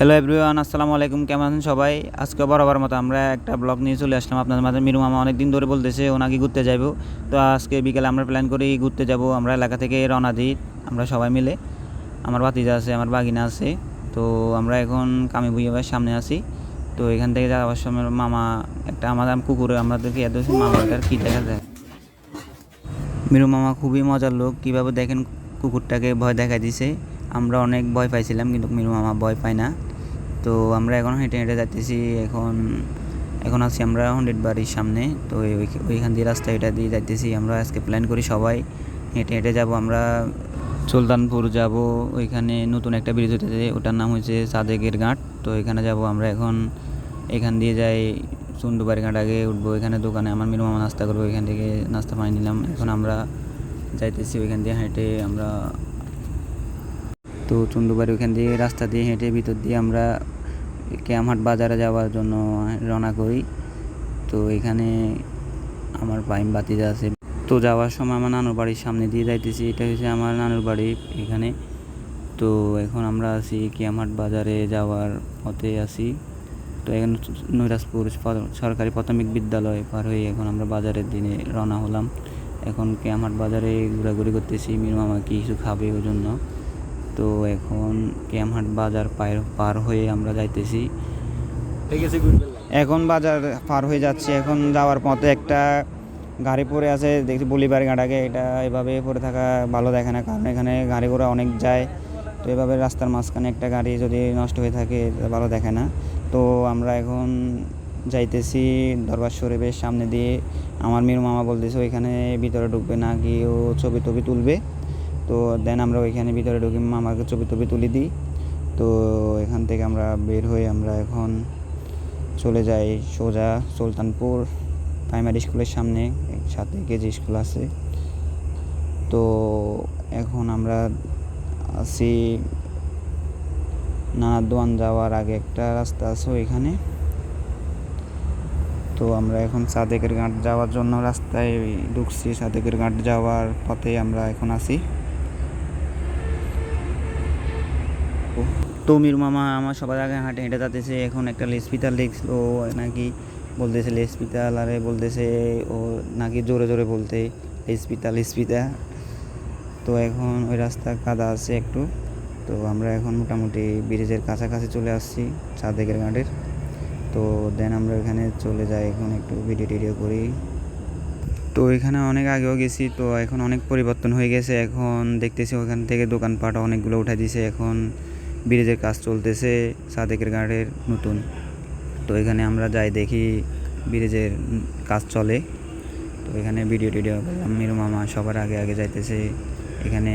Hello everyone আসসালামু আলাইকুম, কেমন আছেন সবাই? আজকে বরাবর মতো আমরা একটা ব্লগ নিয়ে চলে আসলাম আপনাদের মাঝে। মিরু মামা অনেক দিন ধরে বলতেছে ওনাকে ঘুরতে যাইব। তো আজকে বিকেলে আমরা প্ল্যান করি ঘুরতে যাব। আমরা এলাকা থেকে রওনা দিই, আমরা সবাই মিলে। আমার ভাতিজা আছে, আমার বাগিনা আছে। তো আমরা এখন কামি ভুইয়াবার সামনে আছি। তো এখান থেকে যাওয়ার সময় মামা একটা আমাদের কুকুরে, আমাদেরকে এত মামাটার কী দেখা যায়? মিরু মামা খুবই মজার লোক। কীভাবে দেখেন কুকুরটাকে, ভয় দেখা দিছে। আমরা অনেক ভয় পাইছিলাম, কিন্তু মিরু মামা ভয় পায় না। তো আমরা এখন হেঁটে হেঁটে যাইতেছি, এখন এখন আছি আমরা হন্ড্রেড বাড়ির সামনে, তো ওই- ওইখান দিয়ে রাস্তা এটা দিয়ে যাইতেছি আমরা, আজকে প্ল্যান করি সবাই হেঁটে হেঁটে যাব আমরা। সুলতানপুর যাব, ওইখানে নতুন একটা ব্রিজ হতেছে ওটার নাম হচ্ছে সাদেকের ঘাট, তো এখানে যাব আমরা এখন। এখান দিয়ে যাই চুন্ডুবাড়ি ঘাট আগে উঠবো এখানে দোকানে আমার মিরু মামা নাস্তা করব এখান থেকে নাস্তা পানি নিলাম। এখন আমরা যাইতেছি ওইখান দিয়ে হেঁটে আমরা তো চন্দুবাড়ি ওখান দিয়ে রাস্তা দিয়ে হেঁটে ভিতর দিয়ে আমরা ক্যামহাট বাজারে যাওয়ার জন্য রওনা করি। তো এখানে আমার পাইম বাতিজা আছে। তো যাওয়ার সময় আমার নানুর বাড়ির সামনে দিয়ে যাইতেছি। এটা হচ্ছে আমার নানুর বাড়ি এখানে। তো এখন আমরা আছি কিয়ামহাট বাজারে যাওয়ার পথে আছি। তো এখন নৈরাজপুর সরকারি প্রাথমিক বিদ্যালয় পার হয়ে এখন আমরা বাজারের দিনে রওনা হলাম। এখন কিয়ামহাট বাজারে ঘোরাঘুরি করতেছি। মির মামা কি কিছু খাবে ওই জন্য। তো এখন ক্যামহাট বাজার পার পার হয়ে আমরা যাইতেছি। এখন বাজার পার হয়ে যাচ্ছে। এখন যাওয়ার পথে একটা গাড়ি পড়ে আছে। দেখছি বলিবার গাড়াকে এটা এভাবে পড়ে থাকা ভালো দেখে না। কারণ এখানে গাড়ি ঘোড়া অনেক যায়। তো এভাবে রাস্তার মাঝখানে একটা গাড়ি যদি নষ্ট হয়ে থাকে ভালো দেখে না। তো আমরা এখন যাইতেছি দরবার শরীফের সামনে দিয়ে। আমার মেয়ের মামা বলতেছে ওইখানে ভিতরে ঢুকবে না কি ও ছবি টবি তুলবে। তো দেন আমরা ওইখানে ভিতরে ঢুকি মামাকে ছবি টবি তুলে দিই। তো এখান থেকে আমরা বের হয়ে আমরা এখন চলে যাই সোজা সুলতানপুর প্রাইমারি স্কুলের সামনে, সাথে কেজি স্কুল আছে। তো এখন আমরা আছি নানাদোয়ান যাওয়ার আগে একটা রাস্তা আছে ওইখানে। তো আমরা এখন সাদেকের ঘাট যাওয়ার জন্য রাস্তায় ঢুকছি, সাদেকের ঘাট যাওয়ার পথে আমরা এখন আছি। তো মির মামা আমার সবার আগে হাঁটে, হেঁটে যাতেছে এখন একটা লেসপিতাল লিখলো নাকি বলতেছে লেসপিতাল আরে বলতেছে ও নাকি জোরে জোরে বলতে লেসপিতা লেসপিতা তো এখন ওই রাস্তা কাদা আছে একটু। তো আমরা এখন মোটামুটি ব্রিজের কাছাকাছি চলে আসছি, সাদেকের ঘাটের। তো দেন আমরা এখানে চলে যাই, এখন একটু ভিডিও টিডিও করি। তো এখানে অনেক আগেও গেছি, তো এখন অনেক পরিবর্তন হয়ে গেছে। এখন দেখতেছি ওখান থেকে দোকানপাট অনেকগুলো উঠাই দিয়েছে এখন ব্রিজের কাজ চলতেছে, সাদেকের ঘাটের নতুন। তো এখানে আমরা যাই দেখি ব্রিজের কাজ চলে। তো এখানে ভিডিও টিডিও করলাম, মিরু মামা সবার আগে আগে যাইতেছে। এখানে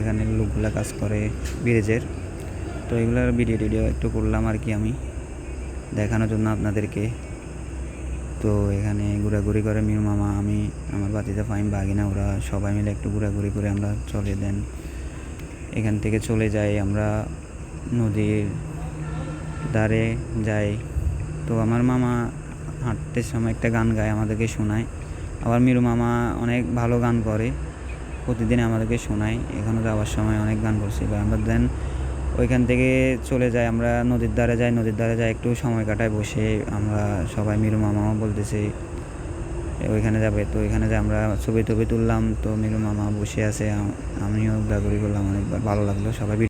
এখানে লোকগুলা কাজ করে ব্রিজের। তো এগুলোর ভিডিও টিডিও একটু করলাম আর কি আমি, দেখানোর জন্য আপনাদেরকে। তো এখানে ঘোরাঘুরি করে মিরু মামা, আমি, আমার বাতিতে ফাইম বাগিনা ওরা সবাই মিলে একটু ঘোরাঘুরি করে আমরা চলে দেন। এখান থেকে চলে যাই, আমরা নদীর ধারে যাই। তো আমার মামা হাঁটতে সময় একটা গান গায়, আমাদেরকে শোনায়। আবার মিরু মামা অনেক ভালো গান করে, প্রতিদিন আমাদেরকে শোনায়। এখানে যাওয়ার সময় অনেক গান করছি। আমরা দেন ওইখান থেকে চলে যাই, আমরা নদীর ধারে যাই। নদীর ধারে যাই, একটু সময় কাটায় বসে আমরা সবাই মিরু মামাও বলতেছে ওইখানে যাবে। তো ওইখানে যে আমরা ছবি টবি তুললাম, তো মিরু মামা বসে আছে আম- আমিও ঘোরাঘুরি করলাম, অনেকবার। ভালো লাগল, সবাই